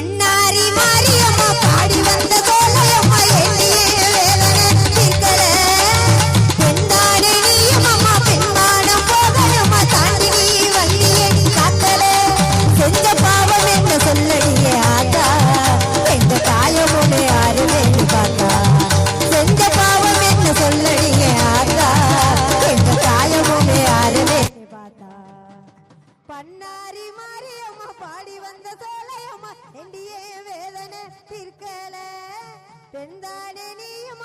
banana. கண்ணாரி Mariamma பாடி வந்த சோலையம்மா எண்டியே வேதனை தீர்க்கல. பெண்தானே நீயும்